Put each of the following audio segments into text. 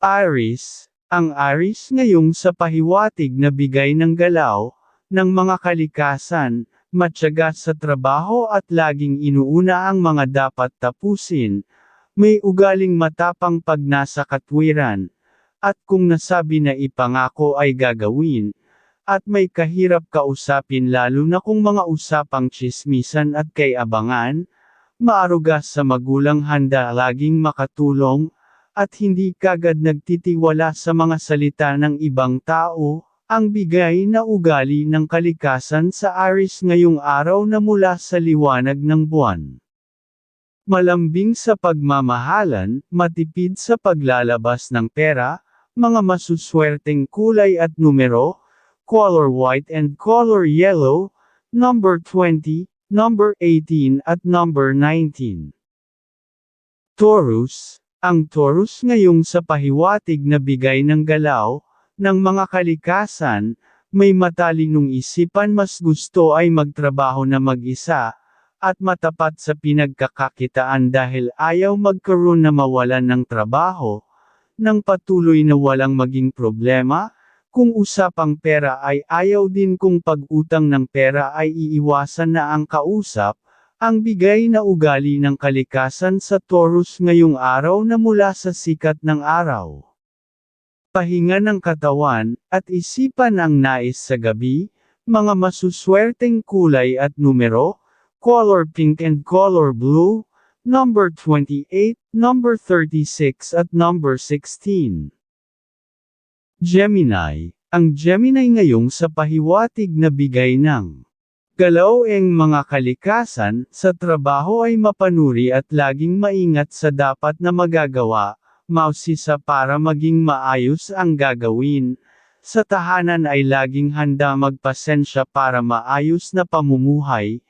Aris, ang Aris ngayong sa pahiwatig na bigay ng galaw, ng mga kalikasan, matyaga sa trabaho at laging inuuna ang mga dapat tapusin, may ugaling matapang pag nasa katwiran, at kung nasabi na ipangako ay gagawin, at may kahirap kausapin lalo na kung mga usapang chismisan at kay abangan, maaruga sa magulang handa laging makatulong, at hindi kagad nagtitiwala sa mga salita ng ibang tao, ang bigay na ugali ng kalikasan sa Aris ngayong araw na mula sa liwanag ng buwan. Malambing sa pagmamahalan, matipid sa paglalabas ng pera, mga masuswerteng kulay at numero, color white and color yellow, number 20, number 18 at number 19. Taurus, ang Taurus ngayong sa pahiwatig na bigay ng galaw, ng mga kalikasan, may matalinong isipan mas gusto ay magtrabaho na mag-isa, at matapat sa pinagkakakitaan dahil ayaw magkaroon na mawalan ng trabaho, nang patuloy na walang maging problema, kung usapang pera ay ayaw din kung pag-utang ng pera ay iiwasan na ang kausap, ang bigay na ugali ng kalikasan sa Taurus ngayong araw na mula sa sikat ng araw. Pahinga ng katawan, at isipan ang nais sa gabi, mga masuswerteng kulay at numero, color pink and color blue, number 28, number 36 at number 16. Gemini, ang Gemini ngayong sa pahiwatig na bigay ng Galaw ang mga kalikasan, sa trabaho ay mapanuri at laging maingat sa dapat na magagawa, mausisa para maging maayos ang gagawin. Sa tahanan ay laging handa magpasensya para maayos na pamumuhay,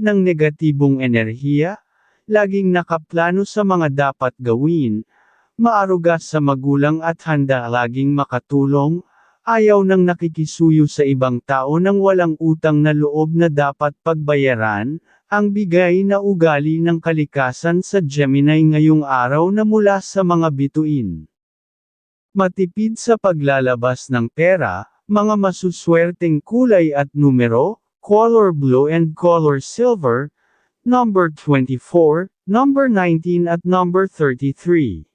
ng negatibong enerhiya, laging nakaplano sa mga dapat gawin, maaruga sa magulang at handa laging makatulong, Ayaw nang nakikisuyo sa ibang tao nang walang utang na loob na dapat pagbayaran, ang bigay na ugali ng kalikasan sa Gemini ngayong araw na mula sa mga bituin. Matipid sa paglalabas ng pera, mga masuswerteng kulay at numero, color blue and color silver, number 24, number 19 at number 33.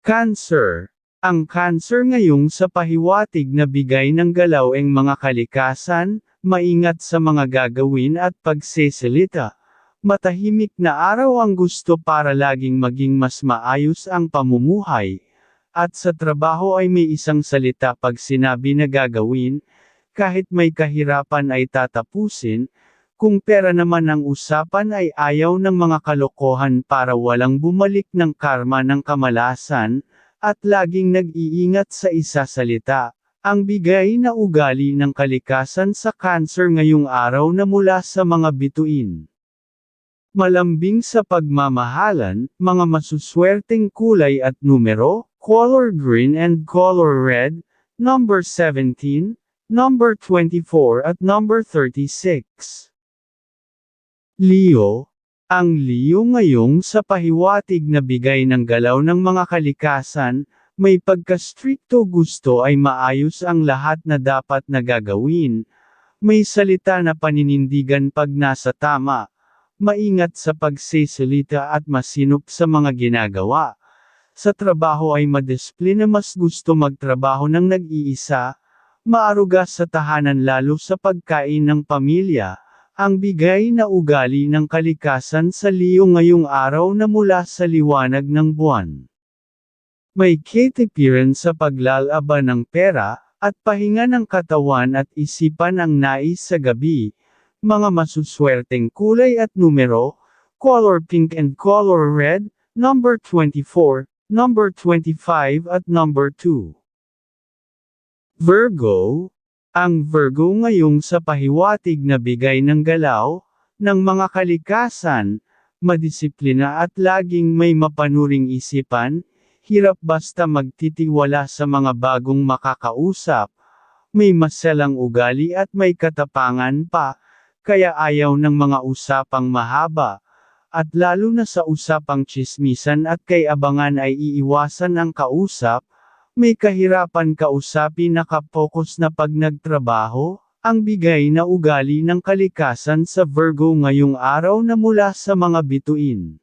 Cancer ang cancer ngayong sa pahiwatig na bigay ng galaw ang mga kalikasan, maingat sa mga gagawin at pagsesalita. Matahimik na araw ang gusto para laging maging mas maayos ang pamumuhay. At sa trabaho ay may isang salita pag sinabi na gagawin, kahit may kahirapan ay tatapusin, kung pera naman ang usapan ay ayaw ng mga kalokohan para walang bumalik ng karma ng kamalasan, at laging nag-iingat sa isa salita. Ang bigay na ugali ng kalikasan sa cancer ngayong araw na mula sa mga bituin. Malambing sa pagmamahalan, mga masuswerteng kulay at numero, color green and color red, number 17, number 24 at number 36. Leo, ang Leo ngayong sa pahiwatig na bigay ng galaw ng mga kalikasan, may pagka-stricto gusto ay maayos ang lahat na dapat na gagawin. May salita na paninindigan pag nasa tama. Maingat sa pagsisalita at masinop sa mga ginagawa. Sa trabaho ay madisiplina mas gusto magtrabaho ng nag-iisa, maaruga sa tahanan lalo sa pagkain ng pamilya ang bigay na ugali ng kalikasan sa Leo ngayong araw na mula sa liwanag ng buwan. May katipiran sa paglalaban ng pera, at pahinga ng katawan at isipan ang nais sa gabi, mga masuswerteng kulay at numero, color pink and color red, number 24, number 25 at number 2. Virgo, ang Virgo ngayong sa pahiwatig na bigay ng galaw, ng mga kalikasan, madisiplina at laging may mapanuring isipan, hirap basta magtitiwala sa mga bagong makakausap, may maselang ugali at may katapangan pa, kaya ayaw ng mga usapang mahaba, at lalo na sa usapang chismisan at kay abangan ay iiwasan ang kausap, may kahirapan kausapin nakapokus na pag nagtrabaho, ang bigay na ugali ng kalikasan sa Virgo ngayong araw na mula sa mga bituin.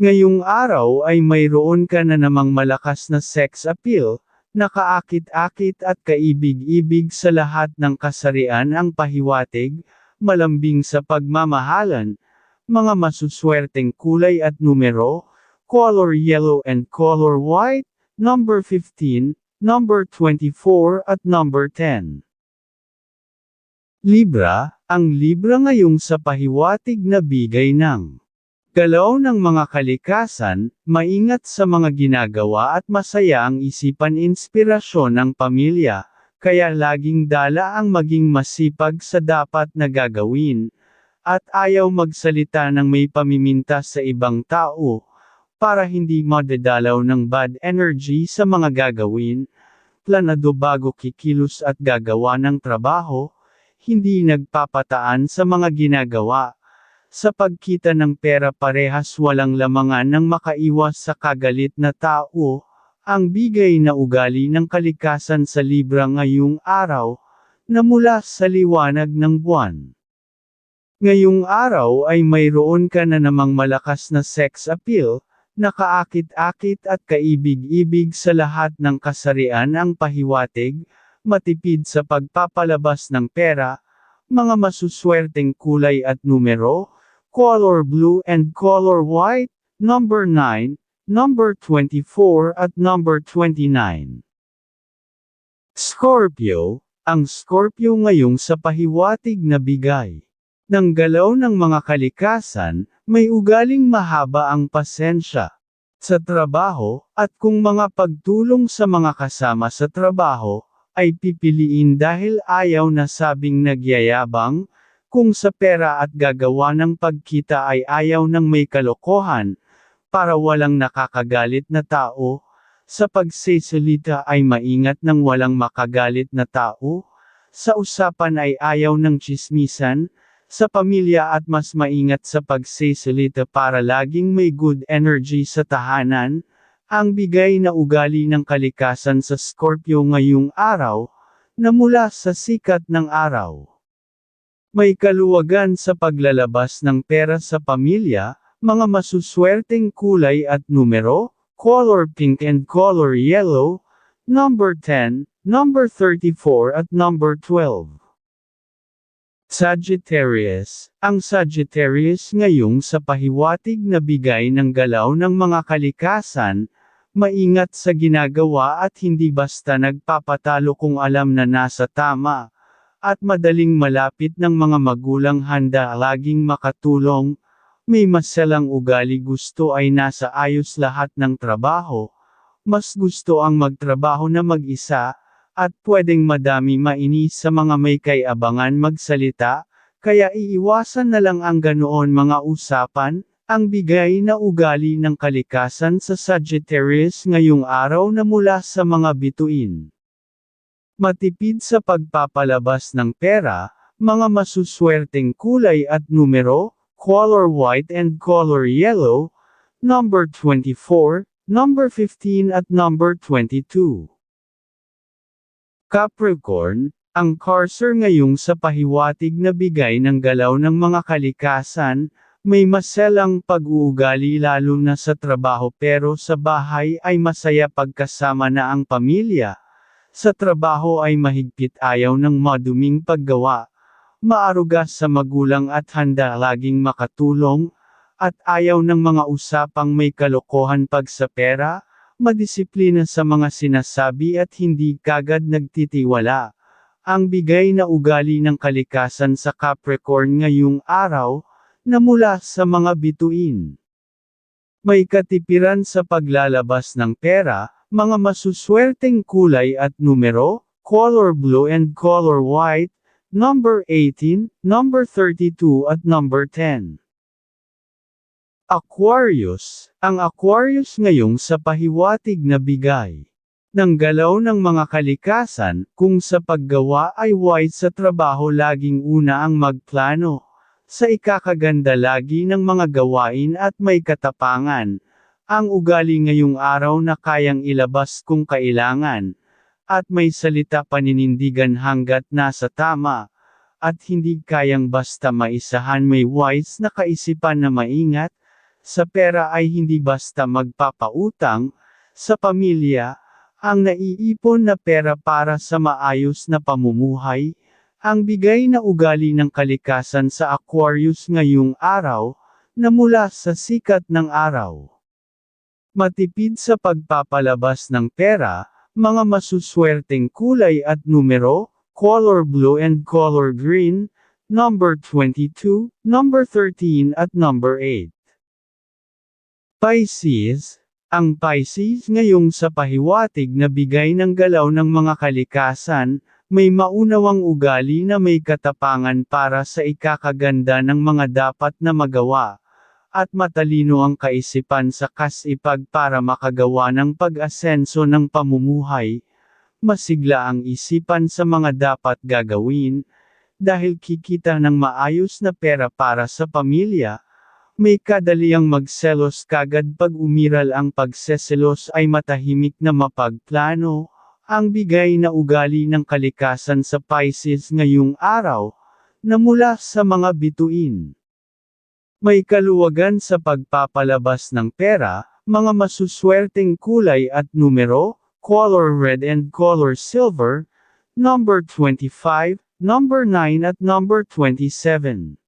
Ngayong araw ay mayroon ka na namang malakas na sex appeal, nakaakit-akit at kaibig-ibig sa lahat ng kasarian ang pahiwatig, malambing sa pagmamahalan, mga masuswerteng kulay at numero, color yellow and color white, number 15, number 24 at number 10. Libra, ang Libra ngayong sa pahiwatig na bigay ng galaw ng mga kalikasan, maingat sa mga ginagawa at masaya ang isipan inspirasyon ng pamilya, kaya laging dala ang maging masipag sa dapat na gagawin, at ayaw magsalita ng may pamiminta sa ibang tao, para hindi madadalaw ng bad energy sa mga gagawin, planado bago kikilos at gagawa ng trabaho, hindi nagpapataan sa mga ginagawa. Sa pagkita ng pera parehas walang lamangan ng makaiwas sa kagalit na tao, ang bigay na ugali ng kalikasan sa Libra ngayong araw, na mula sa liwanag ng buwan. Ngayong araw ay mayroon ka na namang malakas na sex appeal, nakaakit-akit at kaibig-ibig sa lahat ng kasarian ang pahiwatig, matipid sa pagpapalabas ng pera, mga masuswerteng kulay at numero, color blue and color white, number 9, number 24 at number 29. Scorpio, ang Scorpio ngayong sa pahiwatig na bigay. Ng galaw ng mga kalikasan, may ugaling mahaba ang pasensya. Sa trabaho, at kung mga pagtulong sa mga kasama sa trabaho, ay pipiliin dahil ayaw na sabing nagyayabang, kung sa pera at gagawa ng pagkita ay ayaw ng may kalokohan, para walang nakakagalit na tao, sa pagsisalita ay maingat ng walang makagalit na tao, sa usapan ay ayaw ng chismisan, sa pamilya at mas maingat sa pagsisalita para laging may good energy sa tahanan, ang bigay na ugali ng kalikasan sa Scorpio ngayong araw, na mula sa sikat ng araw. May kaluwagan sa paglalabas ng pera sa pamilya, mga masuswerteng kulay at numero, color pink and color yellow, number 10, number 34 at number 12. Sagittarius, ang Sagittarius ngayong sa pahiwatig na bigay ng galaw ng mga kalikasan, maingat sa ginagawa at hindi basta nagpapatalo kung alam na nasa tama, at madaling malapit ng mga magulang handa laging makatulong, may masalang ugali gusto ay nasa ayos lahat ng trabaho, mas gusto ang magtrabaho na mag-isa, at pwedeng madami mainis sa mga may kay-abangan magsalita, kaya iiwasan na lang ang ganoon mga usapan, ang bigay na ugali ng kalikasan sa Sagittarius ngayong araw na mula sa mga bituin. Matipid sa pagpapalabas ng pera, mga masuswerteng kulay at numero, color white and color yellow, number 24, number 15 at number 22. Capricorn, ang Carcer ngayong sa pahiwatig na bigay ng galaw ng mga kalikasan, may maselang pag-uugali lalo na sa trabaho pero sa bahay ay masaya pagkasama na ang pamilya. Sa trabaho ay mahigpit ayaw ng maduming paggawa, maaruga sa magulang at handa laging makatulong, at ayaw ng mga usapang may kalokohan pag sa pera, madisiplina sa mga sinasabi at hindi kagad nagtitiwala. Ang bigay na ugali ng kalikasan sa Capricorn ngayong araw, na mula sa mga bituin. May katipiran sa paglalabas ng pera, mga masuswerteng kulay at numero, color blue and color white, number 18, number 32 at number 10. Aquarius, ang Aquarius ngayong sa pahiwatig na bigay ng galaw ng mga kalikasan, kung sa paggawa ay wise sa trabaho laging una ang magplano. sa ikakaganda lagi ng mga gawain at may katapangan, ang ugali ngayong araw na kayang ilabas kung kailangan, at may salita paninindigan hanggat nasa tama, at hindi kayang basta maisahan may wise na kaisipan na maingat, sa pera ay hindi basta magpapautang, sa pamilya, ang naiipon na pera para sa maayos na pamumuhay, ang bigay na ugali ng kalikasan sa Aquarius ngayong araw, na mula sa sikat ng araw. Matipid sa pagpapalabas ng pera, mga masuswerteng kulay at numero, color blue and color green, number 22, number 13 at number 8. Pisces, ang Pisces ngayong sa pahiwatig na bigay ng galaw ng mga kalikasan, may maunawang ugali na may katapangan para sa ikakaganda ng mga dapat na magawa, at matalino ang kaisipan sa kasipag para makagawa ng pag-asenso ng pamumuhay, masigla ang isipan sa mga dapat gagawin, dahil kikita ng maayos na pera para sa pamilya, may kadaliang magselos kagad pag umiral ang pagseselos ay matahimik na mapagplano, ang bigay na ugali ng kalikasan sa Pisces ngayong araw, na mula sa mga bituin. May kaluwagan sa pagpapalabas ng pera, mga masuswerteng kulay at numero, color red and color silver, number 25, number 9 at number 27.